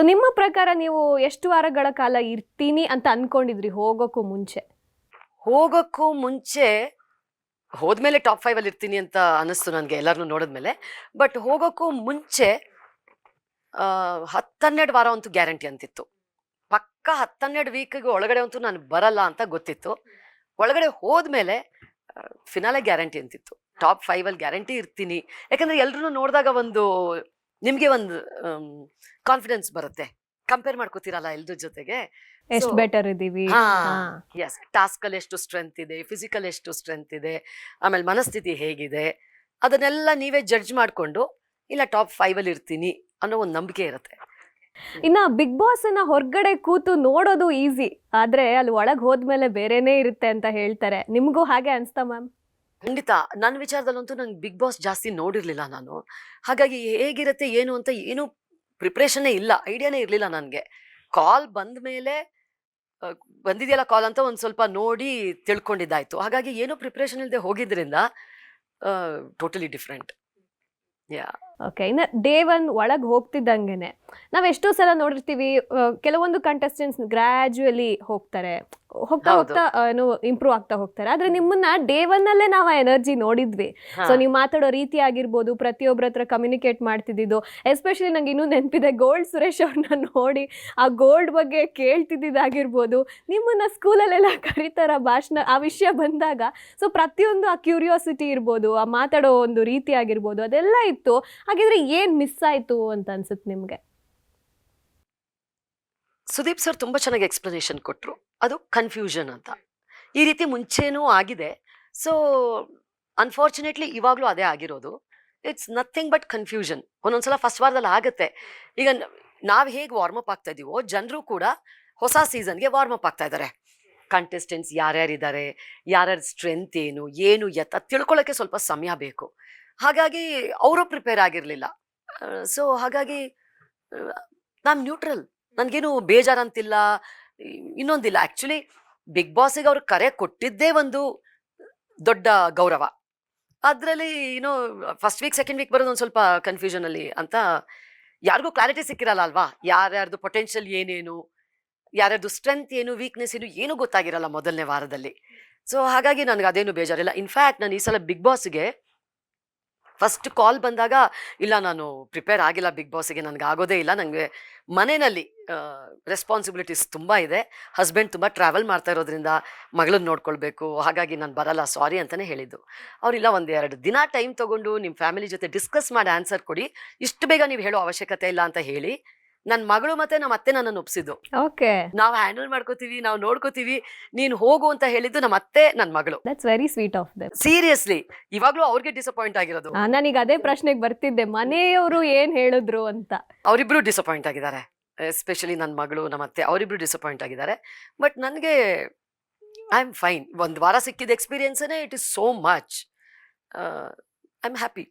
So ನಿಮ್ಮ ಪ್ರಕಾರ ನೀವು ಎಷ್ಟು ವಾರಗಳ ಕಾಲ ಇರ್ತೀನಿ ಅಂತ ಅನ್ಕೊಂಡಿದ್ರಿ ಹೋಗೋಕ್ಕೂ ಮುಂಚೆ? ಹೋಗೋಕ್ಕೂ ಮುಂಚೆ ಹೋದ್ಮೇಲೆ ಟಾಪ್ ಫೈವ್ ಅಲ್ಲಿ ಇರ್ತೀನಿ ಅಂತ ಅನಿಸ್ತು ನನಗೆ ಎಲ್ಲರನ್ನೂ ನೋಡಿದ್ಮೇಲೆ. ಬಟ್ ಹೋಗೋಕ್ಕೂ ಮುಂಚೆ ಹತ್ತನ್ನೆರಡು ವಾರ ಅಂತೂ ಗ್ಯಾರಂಟಿ ಅಂತಿತ್ತು. ಪಕ್ಕ ಹತ್ತನ್ನೆರಡು ವೀಕ್ಗೆ ಒಳಗಡೆ ಅಂತೂ ನಾನು ಬರಲ್ಲ ಅಂತ ಗೊತ್ತಿತ್ತು. ಒಳಗಡೆ ಹೋದ್ಮೇಲೆ ಫಿನಾಲೆ ಗ್ಯಾರಂಟಿ ಅಂತಿತ್ತು. ಟಾಪ್ ಫೈವ್ ಅಲ್ಲಿ ಗ್ಯಾರಂಟಿ ಇರ್ತೀನಿ. ಯಾಕಂದ್ರೆ ಎಲ್ಲರೂ ನೋಡಿದಾಗ ಒಂದು ನಿಮ್ಗೆ ಒಂದು ಕಾನ್ಫಿಡೆನ್ಸ್ ಬರುತ್ತೆ. ಕಂಪೇರ್ ಮಾಡ್ಕೋತೀರಲ್ಲ ಎಲ್ರ ಜೊತೆಗೆ? ಎಷ್ಟು ಬೆಟರ್ ಇದೀವಿ. ಎಸ್ ಟಾಸ್ಕ್ ಅಲ್ಲಿ ಎಷ್ಟು ಸ್ಟ್ರೆಂತ್ ಇದೆ? ಫಿಸಿಕಲ್ ಎಷ್ಟು ಸ್ಟ್ರೆಂತ್ ಇದೆ? ಆಮೇಲೆ ಮನಸ್ಥಿತಿ ಹೇಗಿದೆ? ಅದನ್ನೆಲ್ಲ ನೀವೇ ಜಡ್ಜ್ ಮಾಡ್ಕೊಂಡು ಇಲ್ಲ ಟಾಪ್ ಫೈವ್ ಅಲ್ಲಿ ಇರ್ತೀನಿ ಅನ್ನೋ ಒಂದು ನಂಬಿಕೆ ಇರುತ್ತೆ. ಇನ್ನ ಬಿಗ್ ಬಾಸ್ ಅನ್ನ ಹೊರಗಡೆ ಕೂತು ನೋಡೋದು ಈಸಿ ಆದ್ರೆ ಅಲ್ಲಿ ಒಳಗೆ ಹೋದ್ಮೇಲೆ ಬೇರೆನೇ ಇರುತ್ತೆ ಅಂತ ಹೇಳ್ತಾರೆ. ನಿಮಗೂ ಹಾಗೆ ಅನ್ಸ್ತಾ ಮ್ಯಾಮ್? ಖಂಡಿತ. ನನ್ನ ವಿಚಾರದಲ್ಲಂತೂ ನಂಗೆ ಬಿಗ್ ಬಾಸ್ ಜಾಸ್ತಿ ನೋಡಿರ್ಲಿಲ್ಲ ನಾನು. ಹಾಗಾಗಿ ಹೇಗಿರುತ್ತೆ, ಏನು ಅಂತ ಏನು ಪ್ರಿಪ್ರೇಷನ್ನೇ ಇಲ್ಲ. ಐಡಿಯಾನೇ ಇರಲಿಲ್ಲ ನನಗೆ. ಕಾಲ್ ಬಂದ ಮೇಲೆ ಬಂದಿದೆಯಲ್ಲ ಕಾಲ್ ಅಂತ ಒಂದು ಸ್ವಲ್ಪ ನೋಡಿ ತಿಳ್ಕೊಂಡಿದ್ದಾಯಿತು. ಹಾಗಾಗಿ ಏನು ಪ್ರಿಪ್ರೇಷನ್ ಇಲ್ಲದೆ ಹೋಗಿದ್ರಿಂದ ಟೋಟಲಿ ಡಿಫ್ರೆಂಟ್. ಯಾ. ಓಕೆ. ಇನ್ನು ಡೇ ಒನ್ ಒಳಗೆ ಹೋಗ್ತಿದ್ದಂಗೆನೆ. ನಾವ್ ಎಷ್ಟೋ ಸಲ ನೋಡಿರ್ತೀವಿ ಕೆಲವೊಂದು ಕಂಟೆಸ್ಟೆಂಟ್ಸ್ ಗ್ರಾಜುಯಲಿ ಹೋಗ್ತಾರೆ. ಹೋಗ್ತಾ ಹೋಗ್ತಾ ಏನು ಇಂಪ್ರೂವ್ ಆಗ್ತಾ ಹೋಗ್ತಾರೆ. ಆದ್ರೆ ನಿಮ್ಮನ್ನ ಡೇ ಒನ್ ಅಲ್ಲೇ ನಾವು ಆ ಎನರ್ಜಿ ನೋಡಿದ್ವಿ. ಸೊ ನೀವು ಮಾತಾಡೋ ರೀತಿ ಆಗಿರ್ಬೋದು ಪ್ರತಿಯೊಬ್ಬರ ಹತ್ರ ಕಮ್ಯುನಿಕೇಟ್ ಮಾಡ್ತಿದ್ದು ಎಸ್ಪೆಷಲಿ ನಂಗೆ ಇನ್ನೂ ನೆನಪಿದೆ ಗೋಲ್ಡ್ ಸುರೇಶ್ ಅವ್ರನ್ನ ನೋಡಿ ಆ ಗೋಲ್ಡ್ ಬಗ್ಗೆ ಕೇಳ್ತಿದ್ದಾಗಿರ್ಬೋದು ನಿಮ್ಮನ್ನ ಸ್ಕೂಲಲ್ಲೆಲ್ಲ ಕರೀತಾರ ಭಾಷಣ ಆ ವಿಷಯ ಬಂದಾಗ ಸೊ ಪ್ರತಿಯೊಂದು ಆ ಕ್ಯೂರಿಯಾಸಿಟಿ ಇರ್ಬೋದು ಆ ಮಾತಾಡೋ ಒಂದು ರೀತಿ ಆಗಿರ್ಬೋದು ಅದೆಲ್ಲ ಇತ್ತು. ಹಾಗಿದ್ರೆ ಏನ್ ಮಿಸ್ ಆಯ್ತು ಅಂತ ಅನ್ಸುತ್ತೆ ನಿಮ್ಗೆ? ಸುದೀಪ್ ಸರ್ ತುಂಬಾ ಚೆನ್ನಾಗಿ ಎಕ್ಸ್ಪ್ಲನೇಷನ್ ಕೊಟ್ಟರು ಅದು ಕನ್ಫ್ಯೂಷನ್ ಅಂತ. ಈ ರೀತಿ ಮುಂಚೆನೂ ಆಗಿದೆ. ಸೊ ಅನ್ಫಾರ್ಚುನೇಟ್ಲಿ ಇವಾಗಲೂ ಅದೇ ಆಗಿರೋದು. ಇಟ್ಸ್ ನಥಿಂಗ್ ಬಟ್ ಕನ್ಫ್ಯೂಷನ್ ಒಂದೊಂದ್ಸಲ ಫಸ್ಟ್ ವಾರದಲ್ಲಿ ಆಗುತ್ತೆ. ಈಗ ನಾವು ಹೇಗೆ ವಾರ್ಮಪ್ ಆಗ್ತಾ ಇದೀವೋ, ಜನರು ಕೂಡ ಹೊಸ ಸೀಸನ್ಗೆ ವಾರ್ಮಪ್ ಆಗ್ತಾ ಇದ್ದಾರೆ ಕಂಟೆಸ್ಟೆಂಟ್ಸ್ ಯಾರ್ಯಾರಿದ್ದಾರೆ, ಯಾರ್ಯಾರ ಸ್ಟ್ರೆಂತ್ ಏನು ಏನು ಎತ್ತ ತಿಳ್ಕೊಳ್ಳೋಕ್ಕೆ ಸ್ವಲ್ಪ ಸಮಯ ಬೇಕು. ಹಾಗಾಗಿ ಅವರು ಪ್ರಿಪೇರ್ ಆಗಿರಲಿಲ್ಲ. ಸೊ ಹಾಗಾಗಿ ನಾನು ನ್ಯೂಟ್ರಲ್ ನನಗೇನು ಬೇಜಾರಂತಿಲ್ಲ. ಇನ್ನೊಂದಿಲ್ಲ. ಆ್ಯಕ್ಚುಲಿ ಬಿಗ್ ಬಾಸಿಗೆ ಅವರು ಕರೆ ಕೊಟ್ಟಿದ್ದೇ ಒಂದು ದೊಡ್ಡ ಗೌರವ. ಅದರಲ್ಲಿ ಏನೋ ಫಸ್ಟ್ ವೀಕ್ ಸೆಕೆಂಡ್ ವೀಕ್ ಬರೋದು ಒಂದು ಸ್ವಲ್ಪ ಕನ್ಫ್ಯೂಷನಲ್ಲಿ ಅಂತ ಯಾರಿಗೂ ಕ್ಲಾರಿಟಿ ಸಿಕ್ಕಿರಲ್ಲ ಅಲ್ವಾ? ಯಾರ್ಯಾರ್ದು ಪೊಟೆನ್ಷಿಯಲ್ ಏನೇನು, ಯಾರ್ಯಾರ್ದು ಸ್ಟ್ರೆಂತ್ ಏನು ವೀಕ್ನೆಸ್ ಏನು, ಏನೂ ಗೊತ್ತಾಗಿರಲ್ಲ ಮೊದಲನೇ ವಾರದಲ್ಲಿ. ಸೊ ಹಾಗಾಗಿ ನನಗೆ ಅದೇನು ಬೇಜಾರಿಲ್ಲ. ಇನ್ಫ್ಯಾಕ್ಟ್ ನಾನು ಈ ಸಲ ಬಿಗ್ ಬಾಸ್ಗೆ ಫಸ್ಟ್ ಕಾಲ್ ಬಂದಾಗ, ಇಲ್ಲ, ನಾನು ಪ್ರಿಪೇರ್ ಆಗಿಲ್ಲ ಬಿಗ್ ಬಾಸಿಗೆ ನನಗೆ ಆಗೋದೇ ಇಲ್ಲ ನನಗೆ ಮನೆಯಲ್ಲಿ ರೆಸ್ಪಾನ್ಸಿಬಿಲಿಟೀಸ್ ತುಂಬ ಇದೆ. ಹಸ್ಬೆಂಡ್ ತುಂಬ ಟ್ರಾವೆಲ್ ಮಾಡ್ತಾ ಇರೋದ್ರಿಂದ ಮಗಳನ್ನ ನೋಡ್ಕೊಳ್ಬೇಕು. ಹಾಗಾಗಿ ನಾನು ಬರಲ್ಲ ಸಾರಿ ಅಂತಲೇ ಹೇಳಿದ್ದು. ಅವರಿಲ್ಲ ಒಂದು ಎರಡು ದಿನ ಟೈಮ್ ತೊಗೊಂಡು ನಿಮ್ಮ ಫ್ಯಾಮಿಲಿ ಜೊತೆ ಡಿಸ್ಕಸ್ ಮಾಡಿ ಆನ್ಸರ್ ಕೊಡಿ. ಇಷ್ಟು ಬೇಗ ನೀವು ಹೇಳೋ ಅವಶ್ಯಕತೆ ಇಲ್ಲ ಅಂತ ಹೇಳಿ ನನ್ನ ಮಗಳು ಮತ್ತೆ ನಮ್ಮ ಅತ್ತೆ ನನ್ನ ಒಪ್ಸಿದ್ದು. ಓಕೆ. ನಾವು ಹ್ಯಾಂಡಲ್ ಮಾಡ್ಕೋತೀವಿ ನಾವು ನೋಡ್ಕೋತೀವಿ ನೀನ್ ಹೋಗು ಅಂತ ಹೇಳಿದ್ದು ನಮ್ಮ ಅತ್ತೆ ನನ್ನ ಮಗಳು. That's very sweet of them seriously ಇವಾಗ್ಲೂ ಅವ್ರಿಗೆ ಡಿಸಪಾಯಿಂಟ್ ಆಗಿರೋದು. ನಾನೀಗ ಅದೇ ಪ್ರಶ್ನೆಗೆ ಬರ್ತಿದ್ದೆ ಮನೆಯವರು ಏನ್ ಹೇಳಿದ್ರು ಅಂತ? ಅವರಿಬ್ರು ಡಿಸಪಾಯಿಂಟ್ ಆಗಿದ್ದಾರೆ ಎಸ್ಪೆಷಲಿ ನನ್ನ ಮಗಳು ನಮ್ಮ ಅತ್ತೆ ಅವರಿಬ್ರು ಡಿಸಪಾಯಿಂಟ್ ಆಗಿದ್ದಾರೆ. ಬಟ್ ನನಗೆ ಐ ಆಮ್ ಫೈನ್ ಒಂದು ವಾರ ಸಿಕ್ಕಿದ ಎಕ್ಸ್ಪೀರಿಯನ್ಸೇ it is so much I am happy